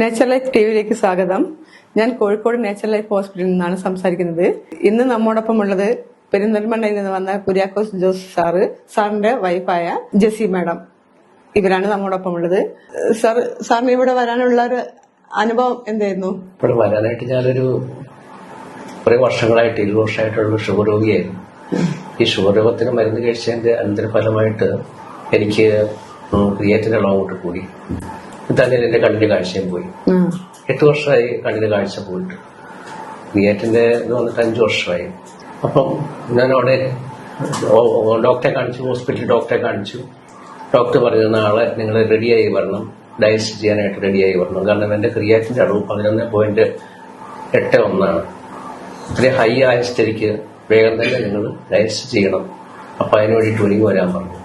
Nature life T വിയിലേക്ക് സ്വാഗതം. ഞാൻ Kozhikode nature life ഹോസ്പിറ്റലിൽ നിന്നാണ് സംസാരിക്കുന്നത്. ഇന്ന് നമ്മോടൊപ്പം ഉള്ളത് പെരിന്തൽമണ്ണയിൽ നിന്ന് വന്ന കുര്യാക്കോസ് ജോസ് സാറ് സാറിന്റെ വൈഫായ ജെസി മാഡം. ഇവരാണ് നമ്മോടൊപ്പം ഉള്ളത്. സാർ സാറിന് ഇവിടെ വരാനുള്ള ഒരു അനുഭവം എന്തായിരുന്നു? ഇവിടെ വരാനായിട്ട് ഞാനൊരു കുറെ വർഷങ്ങളായിട്ട് ഇരുപത് വർഷമായിട്ടുള്ള ഷുഗർ രോഗിയായിരുന്നു ഈ ഷുഗർ രോഗത്തിന് മരുന്ന് കഴിച്ചതിന്റെ അനന്തരഫലമായിട്ട് എനിക്ക് ക്രിയേറ്റിന്റെ അളവ് കൂടി തന്നെ എന്റെ കണ്ണിന്റെ കാഴ്ചയും പോയി. എട്ട് വർഷമായി കണ്ണിന്റെ കാഴ്ച പോയിട്ട്. ക്രിയേറ്റിന്റെ ഇത് വന്നിട്ട് അഞ്ചു വർഷമായി. അപ്പം ഞാൻ അവിടെ ഡോക്ടറെ കാണിച്ചു ഹോസ്പിറ്റലിൽ ഡോക്ടറെ കാണിച്ചു. ഡോക്ടർ പറഞ്ഞു നാളെ നിങ്ങൾ റെഡിയായി വരണം. ഡയസ്റ്റ് ചെയ്യാനായിട്ട് റെഡിയായി വരണം. കാരണം എന്റെ ക്രിയാറ്റിന്റെ അളവ് പതിനൊന്ന് പോയിന്റ് എട്ട് ഒന്നാണ്. ഇത്രയും ഹൈ ആയ സ്ഥിതിക്ക് വേഗം തന്നെ നിങ്ങൾ ഡയസ്റ്റ് ചെയ്യണം. അപ്പൊ അതിന് വേണ്ടിയിട്ട് ഒരുങ്ങി വരാൻ പറഞ്ഞു.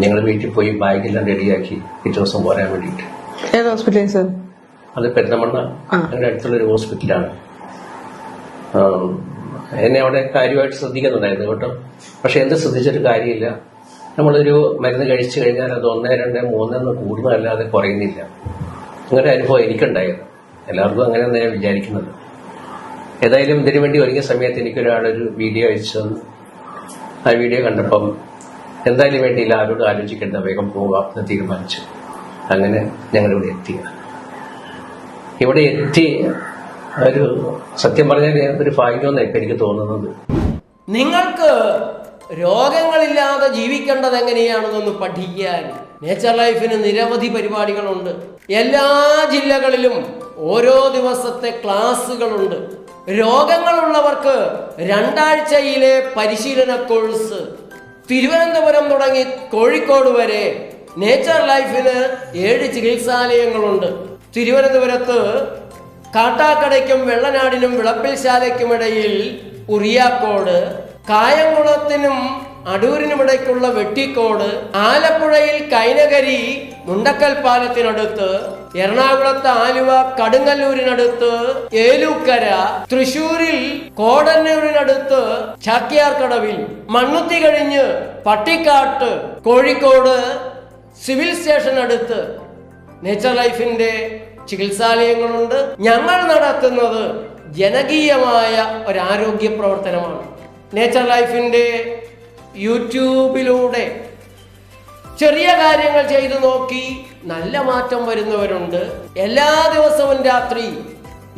ഞങ്ങൾ വീട്ടിൽ പോയി ബാഗെല്ലാം റെഡിയാക്കി പിറ്റേ ദിവസം പോരാൻ വേണ്ടിയിട്ട്. ഏത് ഹോസ്പിറ്റലാണ് സാർ അത് പെരുന്തമണ്ണ. അതിന്റെ അതിന്റെ അടുത്തുള്ള ഒരു ഹോസ്പിറ്റലാണ് എന്നെ അവിടെ കാര്യമായിട്ട് ശ്രദ്ധിക്കുന്നുണ്ടായിരുന്നു കേട്ടോ. പക്ഷെ എന്ത് ശ്രദ്ധിച്ചിട്ട് കാര്യമില്ല. നമ്മളൊരു മരുന്ന് കഴിച്ചു കഴിഞ്ഞാൽ അത് ഒന്ന് രണ്ട് മൂന്നെന്ന് കൂടുന്നതല്ലാതെ കുറയുന്നില്ല. അങ്ങനെ അനുഭവം എനിക്കുണ്ടായത് എല്ലാവർക്കും അങ്ങനെ ഞാൻ വിചാരിക്കുന്നത്. ഏതായാലും ഇതിനു വേണ്ടി ഒരുങ്ങിയ സമയത്ത് എനിക്കൊരാളൊരു വീഡിയോ അയച്ചു ആ വീഡിയോ കണ്ടപ്പം എന്തായാലും വേണ്ടിയില്ല ആരോട് ആലോചിക്കേണ്ട വേഗം പോകാം എന്ന് തീരുമാനിച്ചു. അങ്ങനെ ഞങ്ങളിവിടെ എത്തി ഇവിടെ എത്തി ഒരു സത്യം പറഞ്ഞാൽ ഒരു ഭാഗ്യമെന്നാണ് ഇപ്പൊ എനിക്ക് തോന്നുന്നത്. നിങ്ങൾക്ക് രോഗങ്ങളില്ലാതെ ജീവിക്കേണ്ടത് എങ്ങനെയാണെന്നൊന്ന് പഠിക്കാൻ നേച്ചർ ലൈഫിന് നിരവധി പരിപാടികളുണ്ട്. എല്ലാ ജില്ലകളിലും ഓരോ ദിവസത്തെ ക്ലാസ്സുകളുണ്ട്. രോഗങ്ങളുള്ളവർക്ക് രണ്ടാഴ്ചയിലെ പരിശീലന കോഴ്സ് തിരുവനന്തപുരം തുടങ്ങി കോഴിക്കോട് വരെ നേച്ചർ ലൈഫിന് ഏഴ് ചികിത്സാലയങ്ങളുണ്ട്. തിരുവനന്തപുരത്ത് കാട്ടാക്കടയ്ക്കും വെള്ളനാടിനും വിളപ്പിൽശാലയ്ക്കുമിടയിൽ ഉറിയാക്കോട് കായംകുളത്തിനും അടൂരിനുമിടയ്ക്കുള്ള വെട്ടിക്കോട് ആലപ്പുഴയിൽ കൈനകരി മുണ്ടക്കൽ പാലത്തിനടുത്ത് എറണാകുളത്ത് ആലുവ കടുങ്ങല്ലൂരിനടുത്ത് ഏലൂക്കര തൃശൂരിൽ കോടന്നൂരിനടുത്ത് ചാക്യാർക്കടവിൽ മണ്ണുത്തി കഴിഞ്ഞ് പട്ടിക്കാട്ട് കോഴിക്കോട് സിവിൽ സ്റ്റേഷൻ അടുത്ത് നേച്ചർ ലൈഫിന്റെ ചികിത്സാലയങ്ങളുണ്ട്. ഞങ്ങൾ നടത്തുന്നത് ജനകീയമായ ഒരു ആരോഗ്യ പ്രവർത്തനമാണ്. നേച്ചർ ലൈഫിന്റെ യൂട്യൂബിലൂടെ ചെറിയ കാര്യങ്ങൾ ചെയ്തു നോക്കി നല്ല മാറ്റം വരുന്നവരുണ്ട്. എല്ലാ ദിവസവും രാത്രി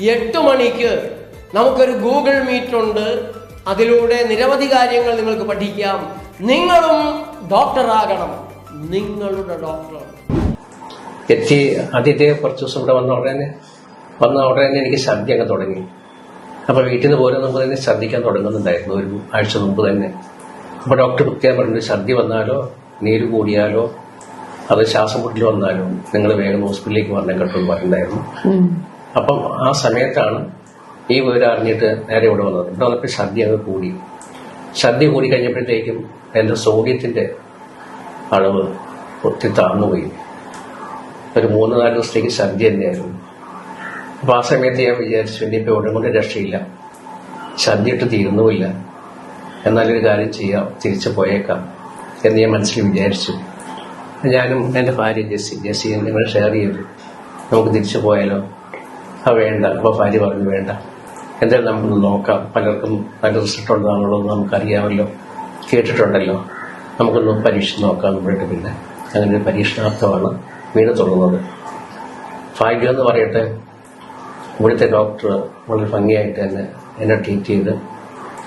എട്ട് മണിക്ക് നമുക്കൊരു ഗൂഗിൾ മീറ്റ് ഉണ്ട്. അതിലൂടെ നിരവധി കാര്യങ്ങൾ നിങ്ങൾക്ക് പഠിക്കാം. നിങ്ങളും ഡോക്ടറാകണം. നിങ്ങളുടെ ഡോക്ടർ എത്തി ആദ്യത്തെ കുറച്ച് ദിവസം ഇവിടെ വന്ന ഉടനെ വന്ന ഉടനെ എനിക്ക് ഛർദി അങ്ങ് തുടങ്ങി. അപ്പൊ വീട്ടിൽ നിന്ന് പോരുന്ന നമുക്ക് തന്നെ ഛർദ്ദിക്കാൻ തുടങ്ങുന്നുണ്ടായിരുന്നു ഒരു ആഴ്ച മുമ്പ് തന്നെ. അപ്പൊ ഡോക്ടർ കൃത്യം പറഞ്ഞു ഛർദി വന്നാലോ നീര് കൂടിയാലോ അത് ശ്വാസം മുട്ടിൽ വന്നാലോ നിങ്ങൾ വേഗം ഹോസ്പിറ്റലിലേക്ക് വരണം കേട്ടോ എന്ന് പറഞ്ഞിട്ടുണ്ടായിരുന്നു. അപ്പം ആ സമയത്താണ് ഈ വിവരം അറിഞ്ഞിട്ട് നേരെ ഇവിടെ വന്നത്. ഇവിടെ വന്നപ്പോൾ ഛർദി അങ്ങ് കൂടി. ഛർദി കൂടി കഴിഞ്ഞപ്പോഴത്തേക്കും എന്റെ സോഡിയത്തിന്റെ അളവ് ഒത്തിരി താഴ്ന്നുപോയി ഒരു മൂന്ന് നാല് ദിവസത്തേക്ക് സന്ധ്യ തന്നെയായിരുന്നു. അപ്പൊ ആ സമയത്ത് ഞാൻ വിചാരിച്ചു ഇനിയിപ്പോ ഇവിടെ കൊണ്ട് രക്ഷയില്ല. ഛർദിയിട്ട് തീരുന്നുമില്ല എന്നാലൊരു കാര്യം ചെയ്യാം തിരിച്ചു പോയേക്കാം എന്ന് ഞാൻ മനസ്സിൽ വിചാരിച്ചു. ഞാനും എന്റെ ഭാര്യ ജെസ്സി ജെസ്സി നിങ്ങൾ ഷെയർ ചെയ്തു നമുക്ക് തിരിച്ചു പോയാലോ? ആ വേണ്ട. അപ്പോൾ ഭാര്യ പറഞ്ഞു വേണ്ട. എന്തായാലും നമുക്കൊന്ന് നോക്കാം. പലർക്കും നല്ല റിസൾട്ട് ഉള്ളതാണല്ലോ നമുക്കറിയാമല്ലോ. കേട്ടിട്ടുണ്ടല്ലോ. നമുക്കൊന്ന് പരീക്ഷിച്ച് നോക്കാൻ എന്ന് പിന്നെ അങ്ങനെ ഒരു പരീക്ഷണാർത്ഥമാണ് വീട് തുടങ്ങുന്നത്. ഭാഗ്യം എന്ന് പറയട്ടെ ഇവിടുത്തെ ഡോക്ടർ വളരെ ഭംഗിയായിട്ട് തന്നെ എന്നെ ട്രീറ്റ് ചെയ്ത്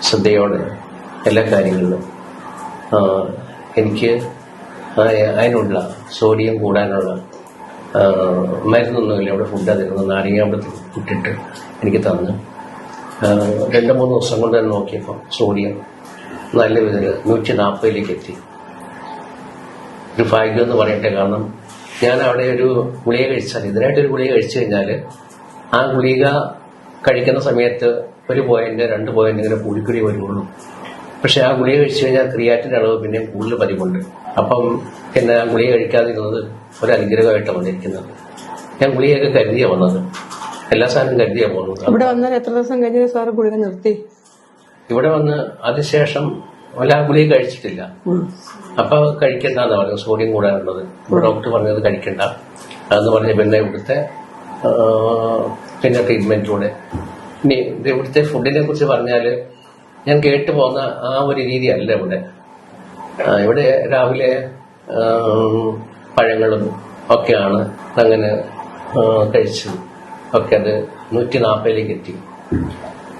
ശ്രദ്ധയോടെ എല്ലാ കാര്യങ്ങളിലും. എനിക്ക് അതിനുള്ള സോഡിയം കൂടാനുള്ള മരുന്നൊന്നുമില്ല. ഇവിടെ ഫുഡ് തരുന്നത് നാരങ്ങാമ്പഴത്തിൽ ഇട്ടിട്ട് എനിക്ക് തന്ന്. രണ്ട് മൂന്ന് ദിവസം കൊണ്ട് തന്നെ നോക്കിയപ്പോൾ സോഡിയം നല്ല വിധത്തിൽ നൂറ്റി നാൽപ്പതിലേക്ക് എത്തി. ഒരു ഭാഗ്യം എന്ന് പറയട്ടെ കാരണം ഞാൻ അവിടെ ഒരു ഗുളിക കഴിച്ചാൽ ഇതിനായിട്ടൊരു ഗുളിക കഴിച്ചു കഴിഞ്ഞാൽ ആ ഗുളിക കഴിക്കുന്ന സമയത്ത് ഒരു പോയിന്റ് രണ്ട് പോയിന്റ് ഇങ്ങനെ കൂടിക്കൂടി വരുള്ളൂ. പക്ഷെ ആ ഗുളിക കഴിച്ചു കഴിഞ്ഞാൽ ക്രിയാറ്റിന്റെ അളവ് പിന്നെയും കൂടുതൽ പതിവുണ്ട്. അപ്പം എന്നെ ആ ഗുളിക കഴിക്കാതിരുന്നത് ഒരു അനുഗ്രഹമായിട്ടാണ് വന്നിരിക്കുന്നത്. ഞാൻ ഗുളികയൊക്കെ കരുതിയാ വന്നത്. എല്ലാ സാധനവും കരുതിയാ പോകുന്നത്. ഇവിടെ വന്നാൽ എത്ര ദിവസം കഴിഞ്ഞാൽ സാറ് ഗുളിക നിർത്തി? ഇവിടെ വന്ന് അതിനുശേഷം വല്ല ഗുളിക കഴിച്ചിട്ടില്ല. അപ്പൊ കഴിക്കണ്ടെന്ന് പറഞ്ഞു സോഡിയം കൂടാനുള്ളത് ഡോക്ടർ പറഞ്ഞത് കഴിക്കണ്ട. അതെന്ന് പറഞ്ഞ പിന്നെ ഇവിടുത്തെ പിന്നെ ട്രീറ്റ്മെന്റിലൂടെ. ഇനി ഇവിടുത്തെ ഫുഡിനെ കുറിച്ച് പറഞ്ഞാൽ ഞാൻ കേട്ടു പോകുന്ന ആ ഒരു രീതി അല്ല ഇവിടെ ഇവിടെ രാവിലെ പഴങ്ങളും ഒക്കെയാണ് അങ്ങനെ കഴിച്ചു ഒക്കെ അത് നൂറ്റി നാൽപ്പതിലേക്ക് എത്തി.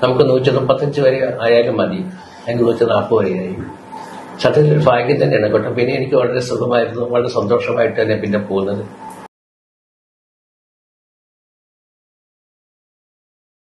നമുക്ക് നൂറ്റി മുപ്പത്തഞ്ച് വരെ ആയാലും മതി. അല്ലെങ്കിൽ നൂറ്റി നാൽപ്പത് ആയി. സത്യത്തിൽ ഭാഗ്യം തന്നെയാണ്. കേട്ടോ പിന്നെ എനിക്ക് വളരെ സുഖമായിരുന്നു. വളരെ സന്തോഷമായിട്ട് തന്നെ പിന്നെ പോകുന്നത്.